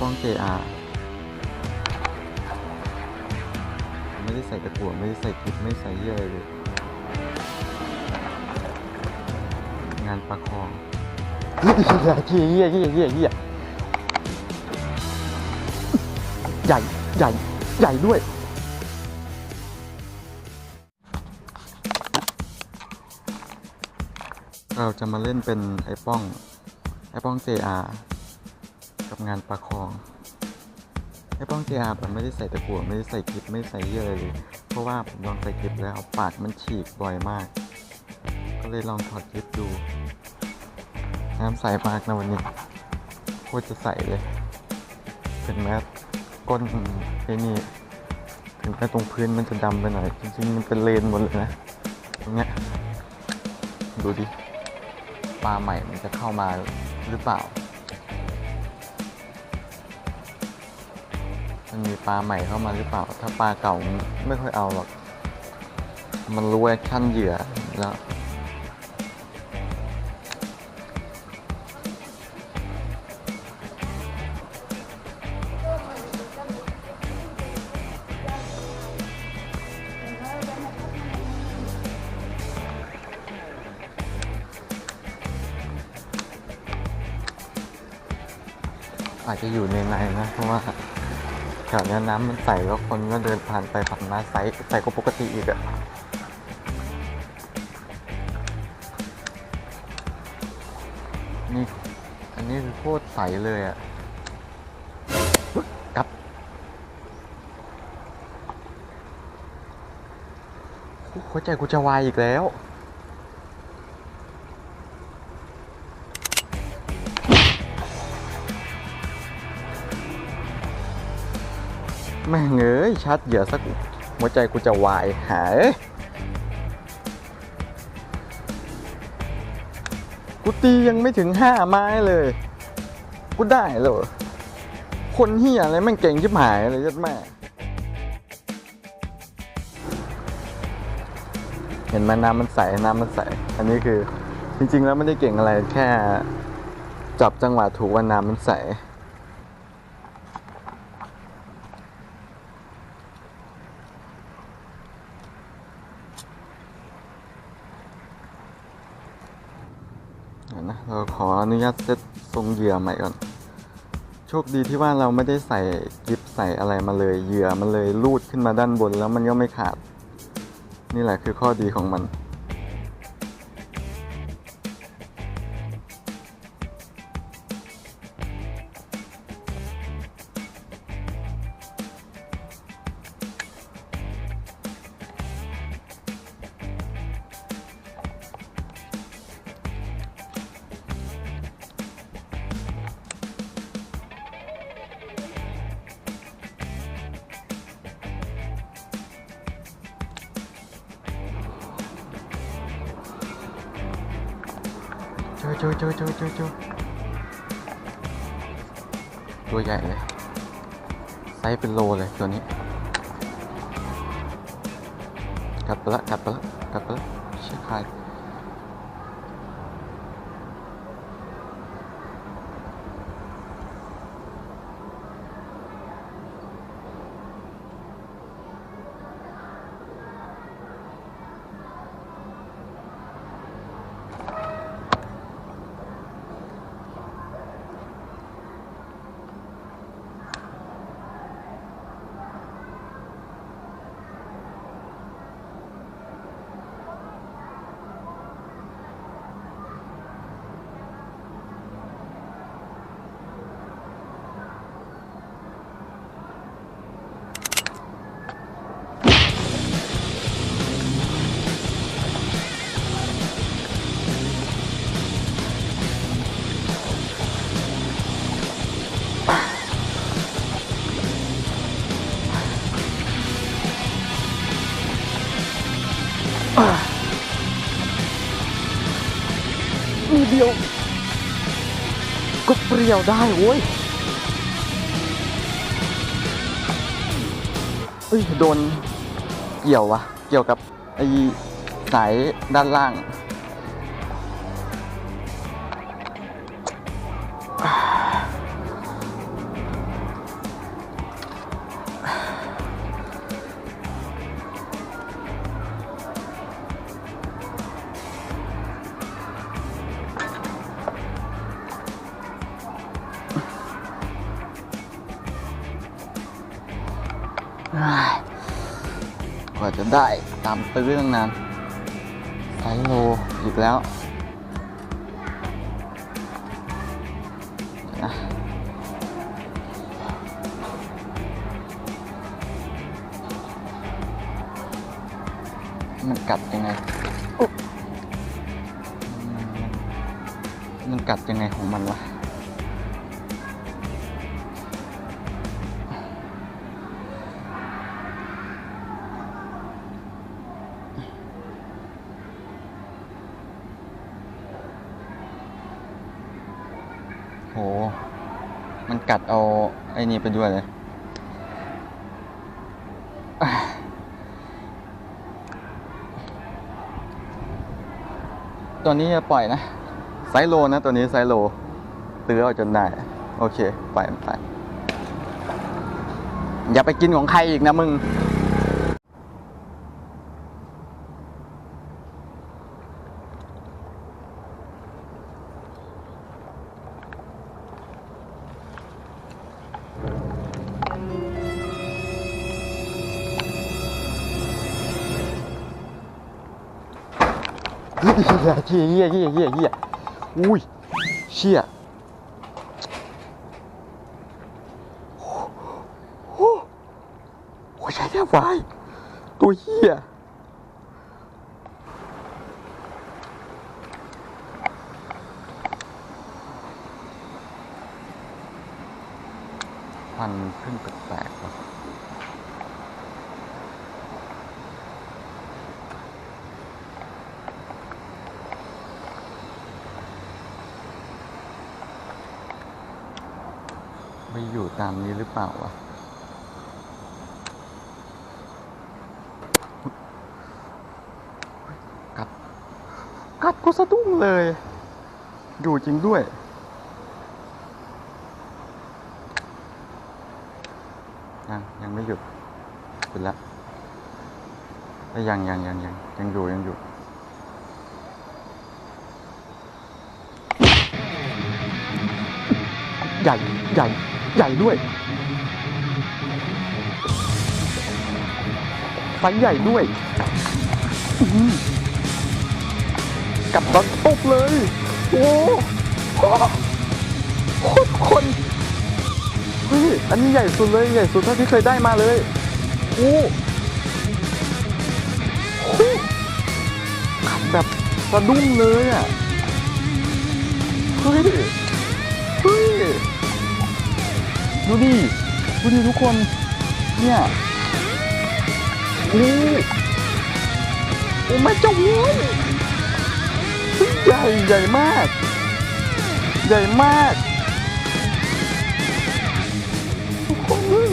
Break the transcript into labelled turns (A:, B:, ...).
A: ป้อง JR ไม่ได้ใส่ตะกั่วไม่ได้ใส่คลิปไม่ใส่เยื่ออะไรเลย งานประคองเฮียเฮียเฮียเฮียเฮียเฮียใหญ่ใหญ่ใหญ่ด้วยเราจะมาเล่นเป็นไอ้ป้อง ไอ้ป้อง JR กับงานประคองไอ้ป้อง JR แบบไม่ได้ใส่ตะกั่วไม่ได้ใส่คลิปไม่ไใส่เยอะเลยเพราะว่าผมลองใส่คลิปแล้วปากมันฉีกบ่อยมาก ก็เลยลองถอดคลิปดู น้ำใสมากนะวันนี้โคตรจะใสเลยถึงแม้ก้นไอ้นี่ถึงแม้ตรงพื้นมันจะดำไปหน่อยจริงๆมันเป็นเลนหมดเลยนะตรงเนี้ยดูดิปลาใหม่มันจะเข้ามาหรือเปล่า มันมีปลาใหม่เข้ามาหรือเปล่า ถ้าปลาเก่าไม่ค่อยเอาหรอก มันรู้แอคชั่นเหยื่อแล้วอาจจะอยู่ในในนะเพราะว่า ถวเนี้ยน้ำมันใสแล้วคนก็เดินผ่านไปผ่านมาใสใสกว่าปกติอีกอะนี่อันนี้คือโคตรใสเลยอะกับ หัวใจกูจะวายอีกแล้ว แม่งเอ้ยชัดเหยื่อสักหัวใจกูจะวายหายกูตียังไม่ถึงห้าไม้เลย กูได้เหรอคนเฮียอะไรแม่งเก่งชิบหายเลยยัดแม่เห็นไหมน้ำมันใสน้ำมันใส อันนี้คือจริงๆแล้วไม่ได้เก่งอะไรแค่จับจังหวะถูกว่าน้ำมันใส เดี๋ยว นะ เราขออนุญาตเซตทรงเหยื่อใหม่ก่อน โชคดีที่ว่าเราไม่ได้ใส่กิฟใส่อะไรมาเลย เหยื่อมันเลยลูดขึ้นมาด้านบนแล้วมันก็ไม่ขาด นี่แหละคือข้อดีของมัน จอจอจอจอจอเจอตัวใหญ่เลย ไซส์เป็นโลเลยตัวนี้ กัดไปละกัดไปละกัดไปละเชี่ยคาย เดียว ก็เปรี้ยวได้โว้ยเอ้ยโดนเกี่ยววะเกี่ยวกับไอ้สายด้านล่าง ว่าจะได้ตามตื้อตั้งนานไซโลอีกแล้วนะมันกัดยังไงอุ๊ยมันกัดยังไงของมันวะ มันกัดเอา ไอ้นี่ไปด้วยเลยตัวนี้จะปล่อยนะ ไซส์โลนะตัวนี้ไซส์โล ตื้อเอาจนได้ โอเค ปล่อยมันไป อย่าไปกินของใครอีกนะมึง เฮียเฮียเฮียเฮียเฮียเฮียอุ้ยเชี่ยโอ้โหใช่แค่ไฟตัวเฮียควันขึ้นแปลกๆ ว่ะไม่อยู่ตามนี้หรือเปล่าวะกัด กัดกูสะดุ้งเลย อยู่จริงด้วย ยัง ยังไม่หยุดหยุดละเอ้ยยังยังยังยังยังอยู่ยังอยู่ใหญ่ใหญ่ ใหญ่ด้วย ไซส์ใหญ่ด้วยอือกับตอนปุ๊บเลย โอ้โหคตรคนเฮ้ยอันนี้ใหญ่สุดเลยใหญ่สุดเท่าที่เคยได้มาเลยโอ้โหขับแบบสะดุ้งเลยอะเฮ้ยเฮ้ย ดูดิดูดิทุกคน เนี่ยโอ้โอ้ไม่จ้าวยใหญ่ใหญ่มาก ใหญ่มากทุกคน